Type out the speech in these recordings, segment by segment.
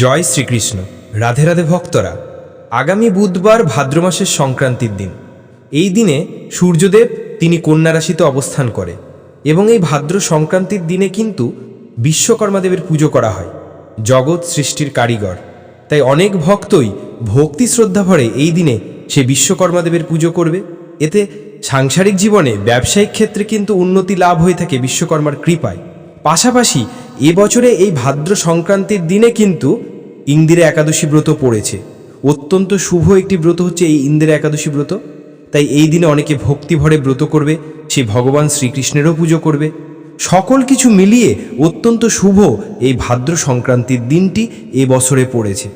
জয় শ্রীকৃষ্ণ। রাধে রাধে ভক্তরা, আগামী বুধবার ভাদ্র মাসের সংক্রান্তির দিন। এই দিনে সূর্যদেব তিনি কন্যা রাশিতে অবস্থান করে এবং এই ভাদ্র সংক্রান্তির দিনে কিন্তু বিশ্বকর্মাদেবের পুজো করা হয়। জগৎ সৃষ্টির কারিগর। তাই অনেক ভক্তই ভক্তি শ্রদ্ধা ভরে এই দিনে সে বিশ্বকর্মাদেবের পুজো করবে। এতে সাংসারিক জীবনে ব্যবসায়িক ক্ষেত্রে কিন্তু উন্নতি লাভ হয়ে থাকে বিশ্বকর্মার কৃপায়। পাশাপাশি এবছরে এই ভাদ্র সংক্রান্তির দিনে কিন্তু ইন্দিরা একাদশী ব্রত পড়েছে। অত্যন্ত শুভ একটি ব্রত হচ্ছে এই ইন্দিরা একাদশী ব্রত। তাই এই দিনে অনেকে ভক্তি ভরে ব্রত করবে, সে ভগবান শ্রীকৃষ্ণেরও পুজো করবে। সকল কিছু মিলিয়ে অত্যন্ত শুভ এই ভাদ্র সংক্রান্তির দিনটি এ বছরে পড়েছে।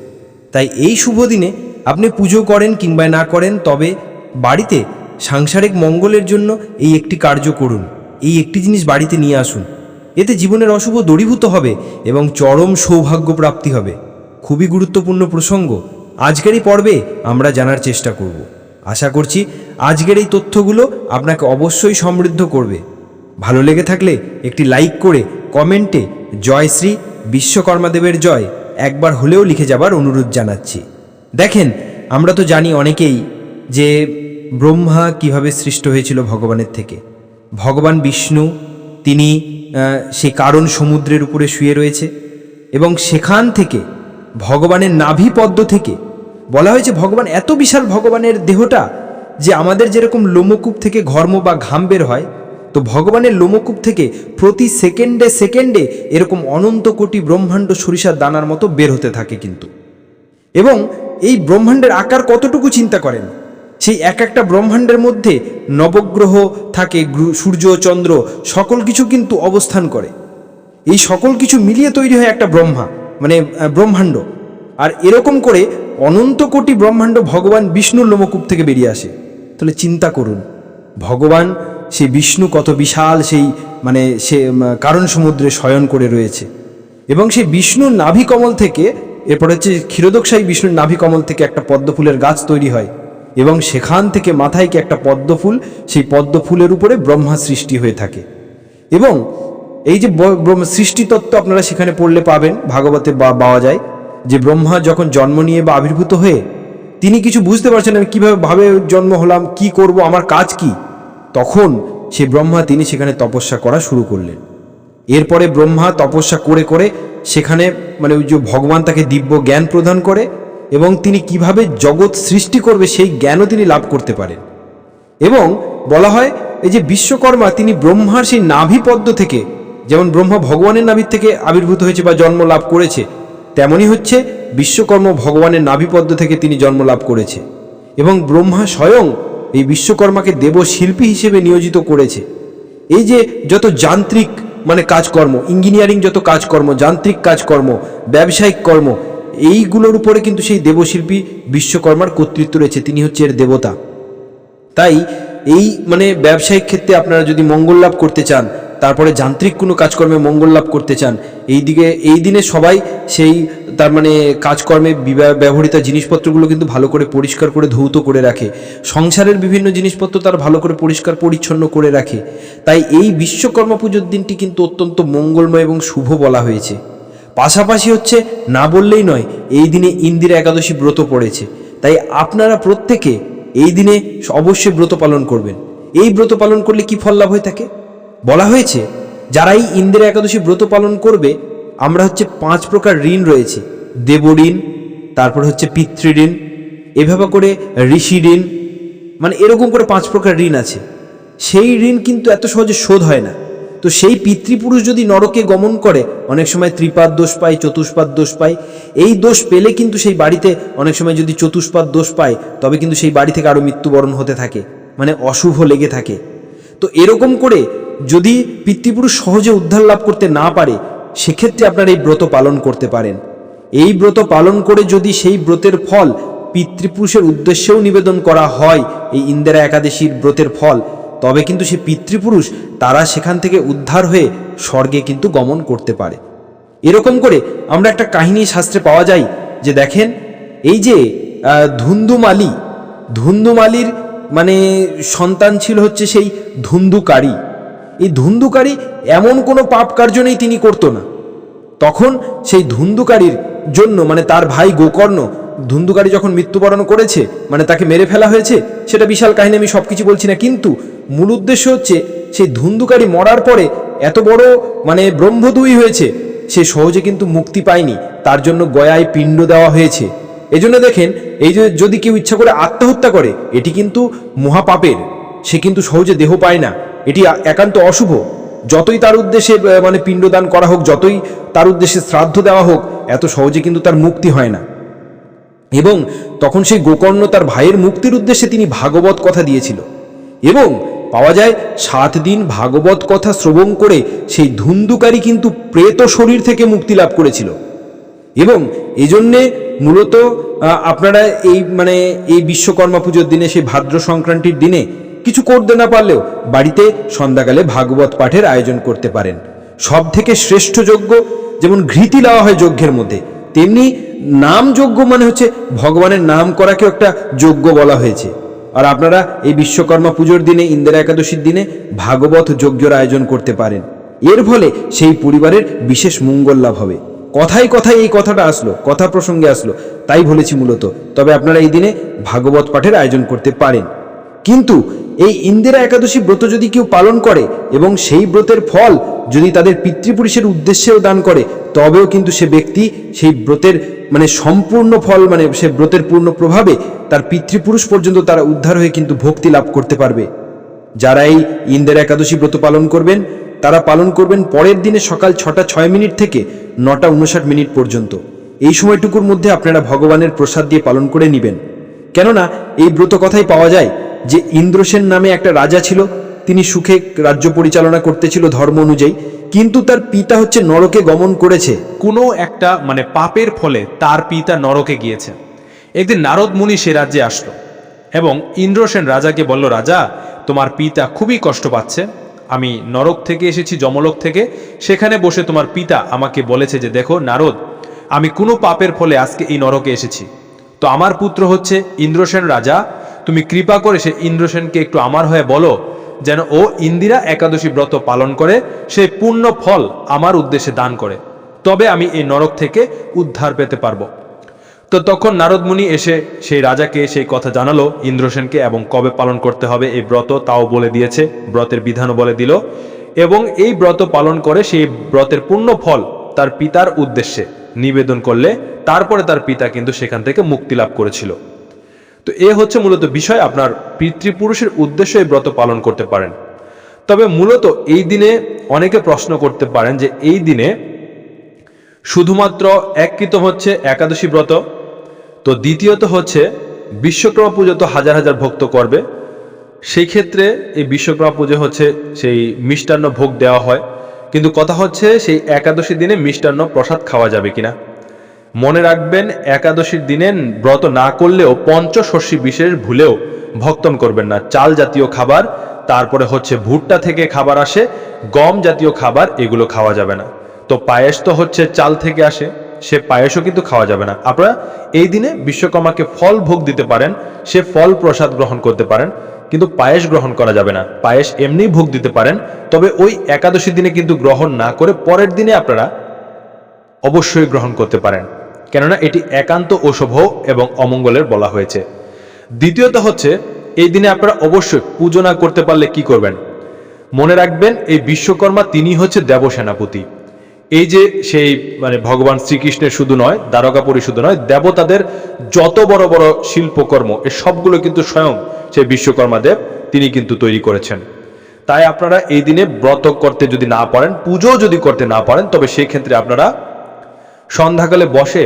তাই এই শুভ দিনে আপনি পুজো করেন কিংবা না করেন, তবে বাড়িতে সাংসারিক মঙ্গলের জন্য এই একটি কার্য করুন। এই একটি জিনিস বাড়িতে নিয়ে আসুন। এতে জীবনের অশুভ দূরীভূত হবে এবং চরম সৌভাগ্য প্রাপ্তি হবে। খুবই গুরুত্বপূর্ণ প্রসঙ্গ। আজকের এই পর্বে আমরা জানার চেষ্টা করব। আশা করছি আজকের এই তথ্যগুলো আপনাকে অবশ্যই সমৃদ্ধ করবে। ভালো লেগে থাকলে একটি লাইক করে কমেন্টে জয় শ্রী বিশ্বকর্মাদেবের জয় একবার হলেও লিখে যাবার অনুরোধ জানাচ্ছি। দেখেন, আমরা তো জানি অনেকেই যে ব্রহ্মা কীভাবে সৃষ্ট হয়েছিল ভগবানের থেকে। ভগবান বিষ্ণু তিনি সে কারণ সমুদ্রের উপরে শুয়ে রয়েছে এবং সেখান থেকে ভগবানের নাভি পদ্ম থেকে, বলা হয়েছে ভগবান এত বিশাল ভগবানের দেহটা যে আমাদের যেরকম লোমকূপ থেকে ঘর্ম বা ঘাম বের হয়, তো ভগবানের লোমকূপ থেকে প্রতি সেকেন্ডে সেকেন্ডে এরকম অনন্ত কোটি ব্রহ্মাণ্ড সরিষার দানার মতো বের হতে থাকে কিন্তু। এবং এই ব্রহ্মাণ্ডের আকার কতটুকু চিন্তা করেন? সেই এক একটা ব্রহ্মাণ্ডের মধ্যে নবগ্রহ থাকে সূর্য, চন্দ্র, সকল কিছু কিন্তু অবস্থান করে। এই সকল কিছু মিলিয়ে তৈরি হয় একটা ব্রহ্মা মানে ব্রহ্মাণ্ড। আর এরকম করে অনন্ত কোটি ব্রহ্মাণ্ড ভগবান বিষ্ণুর লোমকূপ থেকে বেরিয়ে আসে। তাহলে চিন্তা করুন, ভগবান সেই বিষ্ণু কত বিশাল, সেই মানে সে কারণ সমুদ্রে শয়ন করে রয়েছে। এবং সেই বিষ্ণুর নাভি কমল থেকে, এরপর হচ্ছে ক্ষীরোদকশাহী বিষ্ণুর নাভি কমল থেকে একটা পদ্মফুলের গাছ তৈরি হয়। এবং সেখান থেকে মাথায় কি একটা পদ্মফুল, সেই পদ্মফুলের উপরে ব্রহ্মা সৃষ্টি হয়ে থাকে। এবং এই যে সৃষ্টিতত্ত্ব আপনারা সেখানে পড়লে পাবেন, ভাগবতে বা- পাওয়া যায়, যে ব্রহ্মা যখন জন্ম নিয়ে বা আবির্ভূত হয়ে, তিনি কিছু বুঝতে পারছেন আমি কীভাবে, ভাবে জন্ম হলাম, কি করব, আমার কাজ কি? তখন সে ব্রহ্মা তিনি সেখানে তপস্যা করা শুরু করলেন। এরপরে ব্রহ্মা তপস্যা করে করে সেখানে মানে ওই যে ভগবান তাকে দিব্য জ্ঞান প্রদান করে এবং তিনি কীভাবে জগৎ সৃষ্টি করবে সেই জ্ঞানও তিনি লাভ করতে পারেন। এবং বলা হয়, এই যে বিশ্বকর্মা, তিনি ব্রহ্মার সেই নাভি পদ্ম থেকে, যেমন ব্রহ্মা ভগবানের নাভির থেকে আবির্ভূত হয়েছে বা জন্ম লাভ করেছে, তেমনই হচ্ছে বিশ্বকর্ম ভগবানের নাভি পদ্ম থেকে তিনি জন্ম লাভ করেছে। এবং ব্রহ্মা স্বয়ং এই বিশ্বকর্মাকে দেবশিল্পী হিসেবে নিয়োজিত করেছে। এই যে যত যান্ত্রিক মানে কাজকর্ম, ইঞ্জিনিয়ারিং যত কাজকর্ম, যান্ত্রিক কাজকর্ম, ব্যবসায়িক কর্ম এইগুলোর উপরে কিন্তু সেই দেবশিল্পী বিশ্বকর্মার কর্তৃত্ব রয়েছে, তিনি হচ্ছে এর দেবতা। তাই এই মানে ব্যবসায়িক ক্ষেত্রে আপনারা যদি মঙ্গল লাভ করতে চান, তারপরে যান্ত্রিক কোনো কাজকর্মে মঙ্গল লাভ করতে চান, এই দিকে, এই দিনে সবাই সেই তার মানে কাজকর্মে ব্যবহৃত জিনিসপত্রগুলো কিন্তু ভালো করে পরিষ্কার করে ধৌত করে রাখে। সংসারের বিভিন্ন জিনিসপত্র তার ভালো করে পরিষ্কার পরিচ্ছন্ন করে রাখে। তাই এই বিশ্বকর্মা পুজোর দিনটি কিন্তু অত্যন্ত মঙ্গলময় এবং শুভ বলা হয়েছে। পাশাপাশি হচ্ছে, না বললেই নয়, এই দিনে ইন্দিরা একাদশী ব্রত পড়েছে। তাই আপনারা প্রত্যেকে এই দিনে অবশ্যই ব্রত পালন করবেন। এই ব্রত পালন করলে কি ফল লাভ হয়ে থাকে? বলা হয়েছে যারা এই ইন্দিরা একাদশী ব্রত পালন করবে, আমরা হচ্ছে পাঁচ প্রকার ঋণ রয়েছে। দেব ঋণ, তারপর হচ্ছে পিতৃ ঋণ, এভাবে করে ঋষি ঋণ মানে এরকম করে পাঁচ প্রকার ঋণ আছে। সেই ঋণ কিন্তু এত সহজে শোধ হয় না। তো সেই পিতৃপুরুষ যদি নরকে গমন করে, অনেক সময় ত্রিপাদ দোষ পায়, চতুষ্পাদ দোষ পায়, এই দোষ পেলে কিন্তু সেই বাড়িতে অনেক সময় যদি চতুষ্পাদ দোষ পায়, তবে কিন্তু সেই বাড়ি থেকে আরও মৃত্যুবরণ হতে থাকে মানে অশুভ লেগে থাকে। তো এরকম করে যদি পিতৃপুরুষ সহজে উদ্ধার লাভ করতে না পারে, সেক্ষেত্রে আপনারা এই ব্রত পালন করতে পারেন। এই ব্রত পালন করে যদি সেই ব্রতের ফল পিতৃপুরুষের উদ্দেশ্যেও নিবেদন করা হয়, এই ইন্দিরা একাদশীর ব্রতের ফল তবে কিন্তু সে পিতৃপুরুষ তারা সেখান থেকে উদ্ধার হয়ে স্বর্গে কিন্তু গমন করতে পারে। এরকম করে আমরা একটা কাহিনী শাস্ত্রে পাওয়া যায় যে দেখেন, এই যে ধুন্দুমালি, ধুন্দুমালির মানে সন্তান ছিল হচ্ছে সেই ধুন্দুকারী। এই ধুন্দুকারী এমন কোনো পাপ কার্য নেই তিনি করতো না। তখন সেই ধুন্দুকারীর জন্য মানে তার ভাই গোকর্ণ ধুন্ধুকারী যখন মৃত্যুবরণ করেছে মানে তাকে মেরে ফেলা হয়েছে, সেটা বিশাল কাহিনী, আমি সব কিছু বলছি না। কিন্তু মূল উদ্দেশ্য হচ্ছে, সেই ধুন্ধুকারী মরার পরে এত বড় মানে ব্রহ্মদুই হয়েছে, সে সহজে কিন্তু মুক্তি পায়নি। তার জন্য গয়ায় পিণ্ড দেওয়া হয়েছে। এজন্য দেখেন, এই যে যদি কেউ ইচ্ছা করে আত্মহত্যা করে, এটি কিন্তু মহাপাপের। সে কিন্তু সহজে দেহ পায় না। এটি একান্ত অশুভ। যতই তার উদ্দেশ্যে মানে পিণ্ডদান করা হোক, যতই তার উদ্দেশ্যে শ্রাদ্ধ দেওয়া হোক, এত সহজে কিন্তু তার মুক্তি হয় না। এবং তখন সেই গোকর্ণ তার ভাইয়ের মুক্তির উদ্দেশ্যে তিনি ভাগবত কথা দিয়েছিল। এবং পাওয়া যায় সাত দিন ভাগবত কথা শ্রবণ করে সেই ধুন্দুকারী কিন্তু প্রেত শরীর থেকে মুক্তি লাভ করেছিল। এবং এই জন্যে মূলত আপনারা এই মানে এই বিশ্বকর্মা পুজোর দিনে, সেই ভাদ্র সংক্রান্তির দিনে কিছু করতে না পারলেও বাড়িতে সন্ধ্যাকালে ভাগবত পাঠের আয়োজন করতে পারেন। সব থেকে শ্রেষ্ঠ যজ্ঞ যেমন ঘৃতি দেওয়া হয় যজ্ঞের মধ্যে তেমনি নাম যজ্ঞ মানে হচ্ছে ভগবানের নাম করাকেও একটা যজ্ঞ বলা হয়েছে। আর আপনারা এই বিশ্বকর্মা পুজোর দিনে, ইন্দিরা একাদশীর দিনে ভাগবত যজ্ঞর আয়োজন করতে পারেন। এর ফলে সেই পরিবারের বিশেষ মঙ্গল লাভ হবে। কথায় কথায় এই কথাটা আসলো, কথা প্রসঙ্গে আসলো, তাই বলেছি মূলত। তবে আপনারা এই দিনে ভাগবত পাঠের আয়োজন করতে পারেন। কিন্তু এই ইন্দিরা একাদশী ব্রত যদি কেউ পালন করে এবং সেই ব্রতের ফল যদি তাদের পিতৃপুরুষের উদ্দেশ্যেও দান করে, তবেও কিন্তু সে ব্যক্তি সেই ব্রতের মানে সম্পূর্ণ ফল মানে সে ব্রতের পূর্ণ প্রভাবে তার পিতৃপুরুষ পর্যন্ত তারা উদ্ধার হয়ে কিন্তু ভক্তি লাভ করতে পারবে। যারা এই ইন্দিরা একাদশী ব্রত পালন করবেন, তারা পালন করবেন পরের দিনে সকাল ছটা ছয় মিনিট থেকে নটা উনষাট মিনিট পর্যন্ত। এই সময়টুকুর মধ্যে আপনারা ভগবানের প্রসাদ দিয়ে পালন করে নেবেন। কেননা, এই ব্রত কথাই পাওয়া যায় যে ইন্দ্রসেন নামে একটা রাজা ছিল তিনি সুখে রাজ্য পরিচালনা করতেছিল ধর্ম অনুযায়ী, কিন্তু তার পিতা হচ্ছে নরকে গমন করেছে। কোনো একটা মানে পাপের ফলে তার পিতা নরকে গিয়েছে। একদিন নারদ মুনি সে রাজ্যে আসলো এবং ইন্দ্রসেন রাজাকে বলল, রাজা, তোমার পিতা খুবই কষ্ট পাচ্ছে। আমি নরক থেকে এসেছি, যমলোক থেকে। সেখানে বসে তোমার পিতা আমাকে বলেছে যে, দেখো নারদ, আমি কোনো পাপের ফলে আজকে এই নরকে এসেছি। তো আমার পুত্র হচ্ছে ইন্দ্রসেন রাজা। তুমি কৃপা করে সে ইন্দ্রসেনকে একটু আমার হয়ে বলো। যেন ও ইন্দিরা একাদশী ব্রত পালন করে সেই পূর্ণ ফল আমার উদ্দেশ্যে দান করে। তবে আমি এই নরক থেকে উদ্ধার পেতে পারব। তো তখন নারদ মুনি এসে সেই রাজাকে সেই কথা জানালো, ইন্দ্রসেনকে, এবং কবে পালন করতে হবে এই ব্রত তাও বলে দিয়েছে, ব্রতের বিধানও বলে দিল। এবং এই ব্রত পালন করে সেই ব্রতের পূর্ণ ফল তার পিতার উদ্দেশ্যে নিবেদন করলে, তারপরে তার পিতা কিন্তু সেখান থেকে মুক্তি লাভ করেছিল। তো এ হচ্ছে মূলত বিষয় আপনার পিতৃপুরুষের উদ্দেশ্যে এই ব্রত পালন করতে পারেন। তবে মূলত এই দিনে অনেকে প্রশ্ন করতে পারেন যে এই দিনে শুধুমাত্র এককৃত হচ্ছে একাদশী ব্রত, তো দ্বিতীয়ত হচ্ছে বিশ্বকর্মা পুজো তো হাজার হাজার ভক্ত করবে, সেই ক্ষেত্রে এই বিশ্বকর্মা পুজো হচ্ছে সেই মিষ্টান্ন ভোগ দেওয়া হয়। কিন্তু কথা হচ্ছে সেই একাদশী দিনে মিষ্টান্ন প্রসাদ খাওয়া যাবে কিনা। মনে রাখবেন, একাদশীর দিনে ব্রত না করলেও পঞ্চশস্যী বিশেষ ভুলেও ভক্তন করবেন না। চাল জাতীয় খাবার, তারপরে হচ্ছে ভুট্টা থেকে খাবার আসে, গম জাতীয় খাবার, এগুলো খাওয়া যাবে না। তো পায়েস তো হচ্ছে চাল থেকে আসে, সে পায়েসও কিন্তু খাওয়া যাবে না। আপনারা এই দিনে বিশ্বকর্মাকে ফল ভোগ দিতে পারেন, সে ফল প্রসাদ গ্রহণ করতে পারেন, কিন্তু পায়েস গ্রহণ করা যাবে না। পায়েস এমনি ভোগ দিতে পারেন, তবে ওই একাদশী দিনে কিন্তু গ্রহণ না করে পরের দিনে আপনারা অবশ্যই গ্রহণ করতে পারেন। কেননা এটি একান্ত অশুভ এবং অমঙ্গলের বলা হয়েছে। দ্বিতীয়ত হচ্ছে, এই দিনে আপনারা অবশ্যই পুজো না করতে পারলে কি করবেন? মনে রাখবেন, এই বিশ্বকর্মা তিনি হচ্ছে দেবসেনাপতি। এই যে সেই মানে ভগবান শ্রীকৃষ্ণের শুধু নয় দ্বারকাপুরী শুধু নয়, দেবতাদের যত বড় বড় শিল্পকর্ম, এ সবগুলো কিন্তু স্বয়ং সেই বিশ্বকর্মা দেব তিনি কিন্তু তৈরি করেছেন। তাই আপনারা এই দিনে ব্রত করতে যদি না পারেন পুজো যদি করতে না পারেন, তবে সেই ক্ষেত্রে আপনারা সন্ধ্যাকালে বসে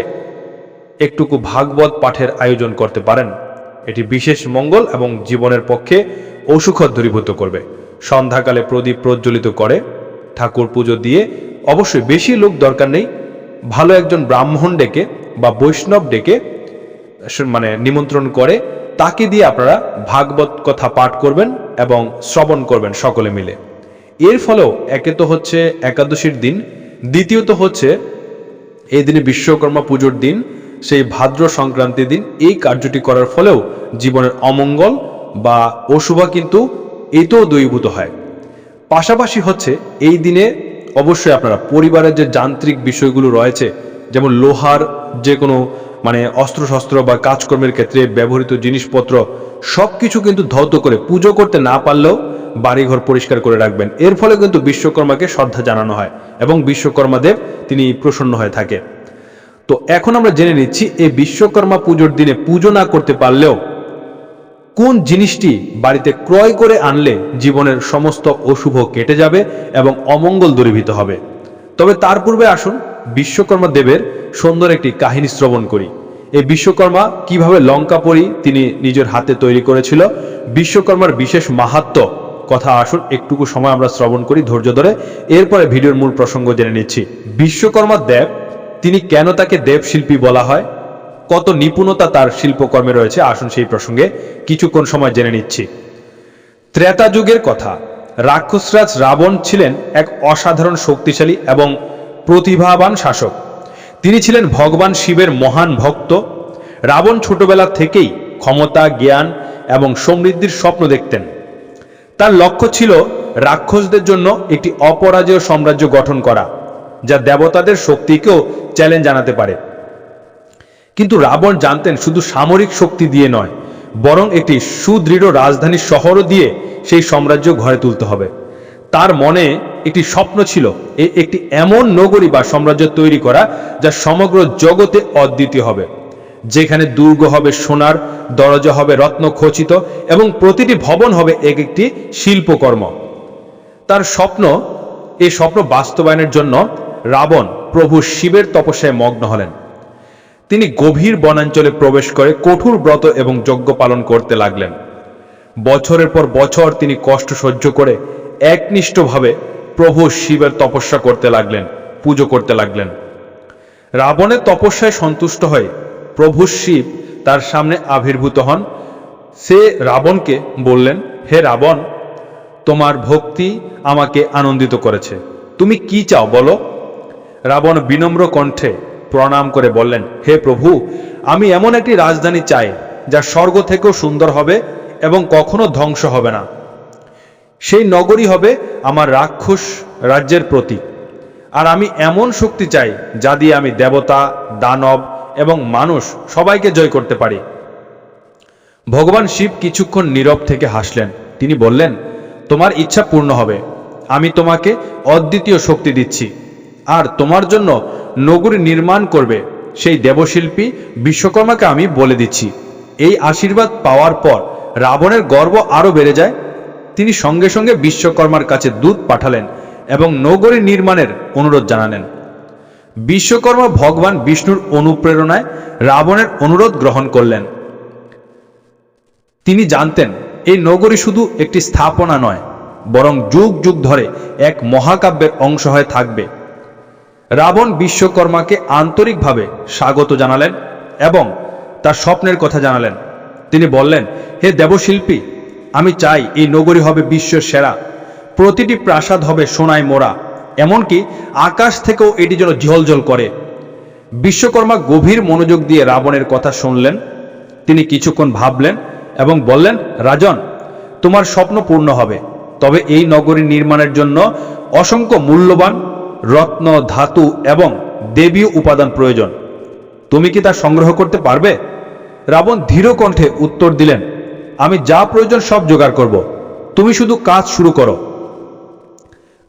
একটুকু ভাগবত পাঠের আয়োজন করতে পারেন। এটি বিশেষ মঙ্গল এবং জীবনের পক্ষে অসুখত দূরীভূত করবে। সন্ধ্যাকালে প্রদীপ প্রজ্বলিত করে ঠাকুর পুজো দিয়ে অবশ্যই বেশি লোক দরকার নেই। ভালো একজন ব্রাহ্মণ ডেকে বা বৈষ্ণব ডেকে মানে নিমন্ত্রণ করে, তাকে দিয়ে আপনারা ভাগবত কথা পাঠ করবেন এবং শ্রবণ করবেন সকলে মিলে। এর ফলেও একে তো হচ্ছে একাদশীর দিন, দ্বিতীয়ত হচ্ছে এই দিনে বিশ্বকর্মা পুজোর দিন, সেই ভাদ্র সংক্রান্তির দিন, এই কার্যটি করার ফলেও জীবনের অমঙ্গল বা অশুভা কিন্তু এতেও দূরীভূত হয়। পাশাপাশি হচ্ছে, এই দিনে অবশ্যই আপনারা পরিবারের যে যান্ত্রিক বিষয়গুলো রয়েছে, যেমন লোহার যে কোনো মানে অস্ত্রশস্ত্র বা কাজকর্মের ক্ষেত্রে ব্যবহৃত জিনিসপত্র সব কিছু কিন্তু ধৌত করে পুজো করতে না পারলেও বাড়িঘর পরিষ্কার করে রাখবেন। এর ফলে কিন্তু বিশ্বকর্মাকে শ্রদ্ধা জানানো হয় এবং বিশ্বকর্মা দেব তিনি প্রসন্ন হয়ে থাকে। তো এখন আমরা জেনে নিচ্ছি, এই বিশ্বকর্মা পুজোর দিনে পুজো না করতে পারলেও কোন জিনিসটি বাড়িতে ক্রয় করে আনলে জীবনের সমস্ত অশুভ কেটে যাবে এবং অমঙ্গল দূরীভূত হবে? তবে তার পূর্বে আসুন, বিশ্বকর্মা দেবের সুন্দর একটি কাহিনী শ্রবণ করি। এই বিশ্বকর্মা কীভাবে লঙ্কাপুরী তিনি নিজের হাতে তৈরি করেছিল, বিশ্বকর্মার বিশেষ মাহাত্ম কথা আসুন, একটুকু সময় আমরা শ্রবণ করি ধৈর্য ধরে। এরপরে ভিডিওর মূল প্রসঙ্গ জেনে নিচ্ছি। বিশ্বকর্মা দেব, তিনি কেন তাকে দেবশিল্পী বলা হয়? কত নিপুণতা তার শিল্পকর্মে রয়েছে? আসুন সেই প্রসঙ্গে কিছুক্ষণ সময় জেনে নিচ্ছি। ত্রেতা যুগের কথা, রাক্ষসরাজ রাবণ ছিলেন এক অসাধারণ শক্তিশালী এবং প্রতিভাবান শাসক। তিনি ছিলেন ভগবান শিবের মহান ভক্ত। রাবণ ছোটবেলা থেকেই ক্ষমতা, জ্ঞান এবং সমৃদ্ধির স্বপ্ন দেখতেন। তার লক্ষ্য ছিল রাক্ষসদের জন্য একটি অপরাজেয় সাম্রাজ্য গঠন করা, যা দেবতাদের শক্তিকেও চ্যালেঞ্জ জানাতে পারে। কিন্তু রাবণ জানতেন শুধু সামরিক শক্তি দিয়ে নয়, বরং একটি সুদৃঢ় রাজধানী শহরও দিয়ে সেই সাম্রাজ্য ঘরে তুলতে হবে। তার মনে একটি স্বপ্ন ছিল একটি এমন নগরী বা সাম্রাজ্য তৈরি করা, যা সমগ্র জগতে অদ্বিতীয় হবে। যেখানে দুর্গ হবে সোনার, দরজা হবে রত্ন খচিত এবং প্রতিটি ভবন হবে এক একটি শিল্পকর্ম। তার স্বপ্ন এই স্বপ্ন বাস্তবায়নের জন্য রাবণ প্রভু শিবের তপস্যায় মগ্ন হলেন। তিনি গভীর বনাঞ্চলে প্রবেশ করে কঠোর ব্রত এবং যজ্ঞ পালন করতে লাগলেন। বছরের পর বছর তিনি কষ্ট সহ্য করে একনিষ্ঠভাবে প্রভু শিবের তপস্যা করতে লাগলেন, পুজো করতে লাগলেন। রাবণের তপস্যায় সন্তুষ্ট হয়ে প্রভু শিব তার সামনে আবির্ভূত হন। সে রাবণকে বললেন, হে রাবণ, তোমার ভক্তি আমাকে আনন্দিত করেছে। তুমি কি চাও বলো? রাবণ বিনম্র কণ্ঠে প্রণাম করে বললেন, হে প্রভু, আমি এমন একটি রাজধানী চাই, যা স্বর্গ থেকেও সুন্দর হবে এবং কখনো ধ্বংস হবে না। সেই নগরী হবে আমার রাক্ষস রাজ্যের প্রতীক। আর আমি এমন শক্তি চাই, যা দিয়ে আমি দেবতা, দানব এবং মানুষ সবাইকে জয় করতে পারি। ভগবান শিব কিছুক্ষণ নীরব থেকে হাসলেন। তিনি বললেন, তোমার ইচ্ছা পূর্ণ হবে। আমি তোমাকে অদ্বিতীয় শক্তি দিচ্ছি। আর তোমার জন্য নগরী নির্মাণ করবে। সেই দেবশিল্পী বিশ্বকর্মাকে আমি বলে দিচ্ছি। এই আশীর্বাদ পাওয়ার পর রাবণের গর্ব আরও বেড়ে যায়। তিনি সঙ্গে সঙ্গে বিশ্বকর্মার কাছে দুধ পাঠালেন এবং নগরী নির্মাণের অনুরোধ জানালেন। বিশ্বকর্মা ভগবান বিষ্ণুর অনুপ্রেরণায় রাবণের অনুরোধ গ্রহণ করলেন। তিনি জানতেন, এই নগরী শুধু একটি স্থাপনা নয়, বরং যুগ যুগ ধরে এক মহাকাব্যের অংশ হয়ে থাকবে। রাবণ বিশ্বকর্মাকে আন্তরিকভাবে স্বাগত জানালেন এবং তার স্বপ্নের কথা জানালেন। তিনি বললেন, হে দেবশিল্পী, আমি চাই এই নগরী হবে বিশ্বের সেরা। প্রতিটি প্রাসাদ হবে সোনায় মোড়া এমনকি আকাশ থেকেও এটি যেন ঝলঝল করে। বিশ্বকর্মা গভীর মনোযোগ দিয়ে রাবণের কথা শুনলেন। তিনি কিছুক্ষণ ভাবলেন এবং বললেন, রাজন, তোমার স্বপ্ন পূর্ণ হবে। তবে এই নগরী নির্মাণের জন্য অসংখ্য মূল্যবান রত্ন, ধাতু এবং দেবীয় উপাদান প্রয়োজন। তুমি কি তা সংগ্রহ করতে পারবে? রাবণ ধীর কণ্ঠে উত্তর দিলেন, আমি যা প্রয়োজন সব জোগাড় করব। তুমি শুধু কাজ শুরু করো।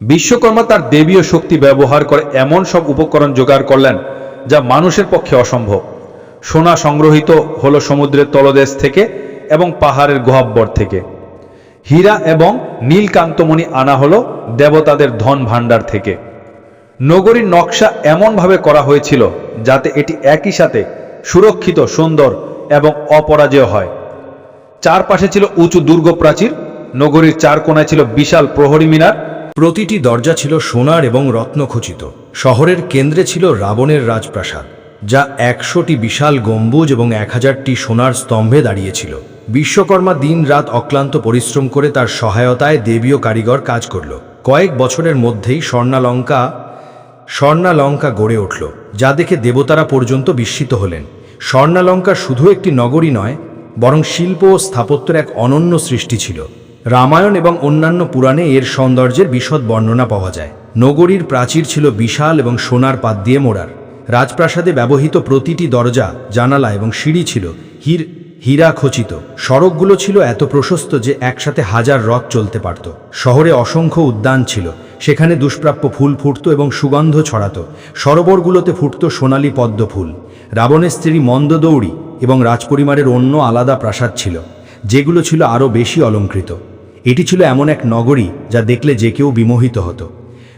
বিশ্বকর্মা তার দেবীয় শক্তি ব্যবহার করে এমন সব উপকরণ জোগাড় করলেন যা মানুষের পক্ষে অসম্ভব। সোনা সংগ্রহিত হলো সমুদ্রের তলদেশ থেকে এবং পাহাড়ের গহব্বর থেকে। হীরা এবং নীলকান্তমণি আনা হলো দেবতাদের ধন ভাণ্ডার থেকে। নগরীর নকশা এমনভাবে করা হয়েছিল যাতে এটি একই সাথে সুরক্ষিত, সুন্দর এবং অপরাজেয় হয়। চারপাশে ছিল উঁচু দুর্গ প্রাচীর নগরীর চার কোনায় ছিল বিশাল প্রহরী মিনার প্রতিটি দরজা ছিল সোনার এবং রত্নখচিত শহরের কেন্দ্রে ছিল রাবণের রাজপ্রাসাদ, যা একশোটি বিশাল গম্বুজ এবং এক হাজারটি সোনার স্তম্ভে দাঁড়িয়েছিল। বিশ্বকর্মা দিন রাত অক্লান্ত পরিশ্রম করে তার সহায়তায় দেবীয় কারিগর কাজ করল। কয়েক বছরের মধ্যেই স্বর্ণালঙ্কা স্বর্ণালঙ্কা গড়ে উঠল, যা দেখে দেবতারা পর্যন্ত বিস্মিত হলেন। স্বর্ণালঙ্কা শুধু একটি নগরী নয়, বরং শিল্প ও স্থাপত্যের এক অনন্য সৃষ্টি ছিল। রামায়ণ এবং অন্যান্য পুরাণে এর সৌন্দর্যের বিশদ বর্ণনা পাওয়া যায়। নগরীর প্রাচীর ছিল বিশাল এবং সোনার পাত দিয়ে মোড়ার। রাজপ্রাসাদে ব্যবহৃত প্রতিটি দরজা, জানালা এবং সিঁড়ি ছিল হির, হীরা খচিত। সড়কগুলো ছিল এত প্রশস্ত যে একসাথে হাজার রথ চলতে পারত। শহরে অসংখ্য উদ্যান ছিল, সেখানে দুষ্প্রাপ্য ফুল ফুটত এবং সুগন্ধ ছড়াতো। সরোবরগুলোতে ফুটত সোনালি পদ্ম ফুল। রাবণের স্ত্রী মন্দদৌড়ি এবং রাজপরিমারের অন্য আলাদা প্রাসাদ ছিল, যেগুলো ছিল আরও বেশি অলঙ্কৃত। এটি ছিল এমন এক নগরী যা দেখলে যে কেউ বিমোহিত হতো।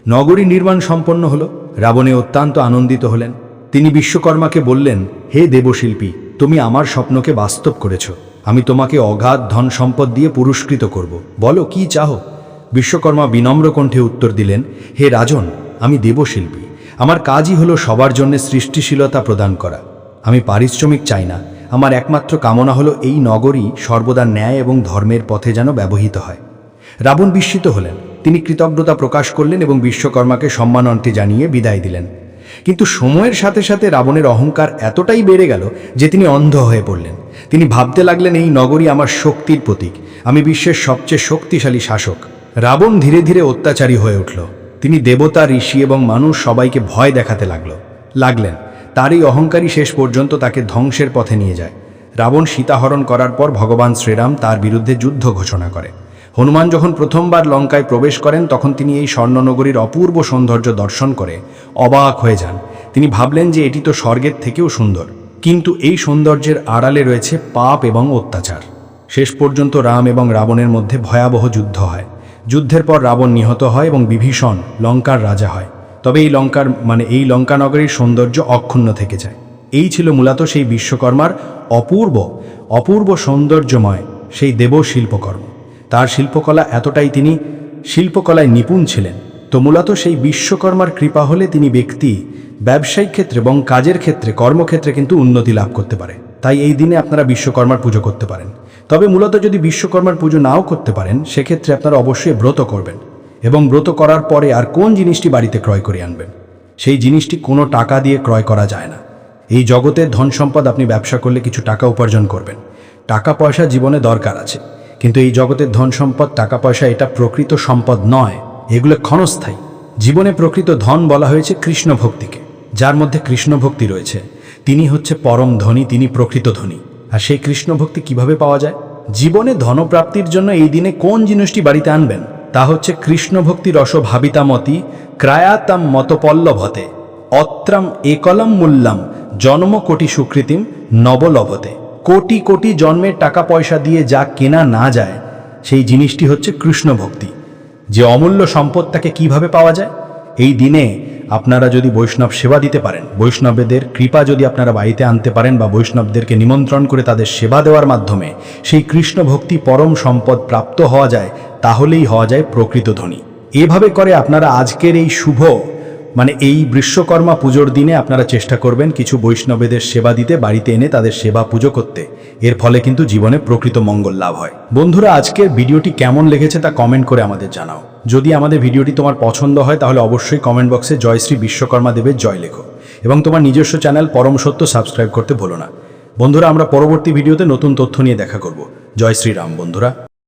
নগরী নির্মাণ সম্পন্ন হলো, রাবণে অত্যন্ত আনন্দিত হলেন। তিনি বিশ্বকর্মাকে বললেন, হে দেবশিল্পী, তুমি আমার স্বপ্নকে বাস্তব করেছ। আমি তোমাকে অগাধ ধন সম্পদ দিয়ে পুরস্কৃত করব। বলো, কি চাহ বিশ্বকর্মা বিনম্র কণ্ঠে উত্তর দিলেন, হে রাজন, আমি দেবশিল্পী। আমার কাজই হলো সবার জন্য সৃষ্টিশীলতা প্রদান করা। আমি পারিশ্রমিক চাই না। আমার একমাত্র কামনা হলো এই নগরী সর্বদা ন্যায় এবং ধর্মের পথে যেন ব্যবহৃত হয়। রাবণ বিস্মিত হলেন। তিনি কৃতজ্ঞতা প্রকাশ করলেন এবং বিশ্বকর্মাকে সম্মানন্তি জানিয়ে বিদায় দিলেন। কিন্তু সময়ের সাথে সাথে রাবণের অহংকার এতটাই বেড়ে গেল যে তিনি অন্ধ হয়ে পড়লেন। তিনি ভাবতে লাগলেন, এই নগরী আমার শক্তির প্রতীক। আমি বিশ্বের সবচেয়ে শক্তিশালী শাসক। রাবণ ধীরে ধীরে অত্যাচারী হয়ে উঠল। তিনি দেবতা, ঋষি এবং মানুষ সবাইকে ভয় দেখাতে লাগল। লাগলেন। তার এই অহংকারী শেষ পর্যন্ত তাকে ধ্বংসের পথে নিয়ে যায়। রাবণ সীতাহরণ করার পর ভগবান শ্রীরাম তার বিরুদ্ধে যুদ্ধ ঘোষণা করে। হনুমান যখন প্রথমবার লঙ্কায় প্রবেশ করেন, তখন তিনি এই স্বর্ণনগরীর অপূর্ব সৌন্দর্য দর্শন করে অবাক হয়ে যান। তিনি ভাবলেন যে এটি তো স্বর্গের থেকেও সুন্দর। কিন্তু এই সৌন্দর্যের আড়ালে রয়েছে পাপ এবং অত্যাচার। শেষ পর্যন্ত রাম এবং রাবণের মধ্যে ভয়াবহ যুদ্ধ হয়। যুদ্ধের পর রাবণ নিহত হয় এবং বিভীষণ লঙ্কার রাজা হয়। তবে এই লঙ্কার মানে এই লঙ্কা নগরীর সৌন্দর্য অক্ষুণ্ণ থেকে যায়। এই ছিল মূলত সেই বিশ্বকর্মার অপূর্ব অপূর্ব সৌন্দর্যময় সেই দেব শিল্পকর্ম। তার শিল্পকলা এতটাই তিনি শিল্পকলায় নিপুণ ছিলেন। তো মূলত সেই বিশ্বকর্মার কৃপা হলে তিনি ব্যক্তি, ব্যবসায়িক ক্ষেত্রে এবং কাজের ক্ষেত্রে, কর্মক্ষেত্রে কিন্তু উন্নতি লাভ করতে পারে। তাই এই দিনে আপনারা বিশ্বকর্মার পুজো করতে পারেন। তবে মূলত যদি বিশ্বকর্মার পুজো নাও করতে পারেন, সেক্ষেত্রে আপনারা অবশ্যই ব্রত করবেন। এবং ব্রত করার পরে আর কোন জিনিসটি বাড়িতে ক্রয় করে আনবেন? সেই জিনিসটি কোনো টাকা দিয়ে ক্রয় করা যায় না। এই জগতের ধন সম্পদ আপনি ব্যবসা করলে কিছু টাকা উপার্জন করবেন। টাকা পয়সা জীবনে দরকার আছে। কিন্তু এই জগতের ধন সম্পদ, টাকা পয়সা এটা প্রকৃত সম্পদ নয়। এগুলো ক্ষণস্থায়ী। জীবনে প্রকৃত ধন বলা হয়েছে কৃষ্ণ ভক্তিকে। যার মধ্যে কৃষ্ণ ভক্তি রয়েছে। তিনি হচ্ছে পরম ধনী, তিনি প্রকৃত ধনী। আর সেই কৃষ্ণ ভক্তি কীভাবে পাওয়া যায়? জীবনে ধনপ্রাপ্তির জন্য এই দিনে কোন জিনিসটি বাড়িতে আনবেন? তা হচ্ছে কৃষ্ণ ভক্তি রস ভাবিতামতি ক্রায়াতাম মতপল্লভতে, অত্রাম একলম মূল্যম জন্ম কোটি সুকৃতিম নবলভতে। কোটি কোটি জন্মের টাকা পয়সা দিয়ে যা কেনা না যায়, সেই জিনিসটি হচ্ছে কৃষ্ণভক্তি। যে অমূল্য সম্পদটাকে কীভাবে পাওয়া যায়? এই দিনে আপনারা যদি বৈষ্ণব সেবা দিতে পারেন, বৈষ্ণবদের কৃপা যদি আপনারা বাড়িতে আনতে পারেন বা বৈষ্ণবদেরকে নিমন্ত্রণ করে তাদের সেবা দেওয়ার মাধ্যমে সেই কৃষ্ণ ভক্তি পরম সম্পদ প্রাপ্ত হওয়া যায়, তাহলেই হওয়া যায় প্রকৃত ধনী। এভাবে করে আপনারা আজকের এই শুভ মানে এই বিশ্বকর্মা পুজোর দিনে আপনারা চেষ্টা করবেন কিছু বৈষ্ণবেদের সেবা দিতে, বাড়িতে এনে তাদের সেবা পুজো করতে। এর ফলে কিন্তু জীবনে প্রকৃত মঙ্গল লাভ হয়। বন্ধুরা, আজকের ভিডিওটি কেমন লেগেছে তা কমেন্ট করে আমাদের জানাও। যদি আমাদের ভিডিওটি তোমার পছন্দ হয়, তাহলে অবশ্যই কমেন্ট বক্সে জয়শ্রী বিশ্বকর্মা দেবের জয় লেখো এবং তোমার নিজস্ব চ্যানেল পরম সত্য সাবস্ক্রাইব করতে ভুলো না। বন্ধুরা, আমরা পরবর্তী ভিডিওতে নতুন তথ্য নিয়ে দেখা করব। জয় শ্রীরাম বন্ধুরা।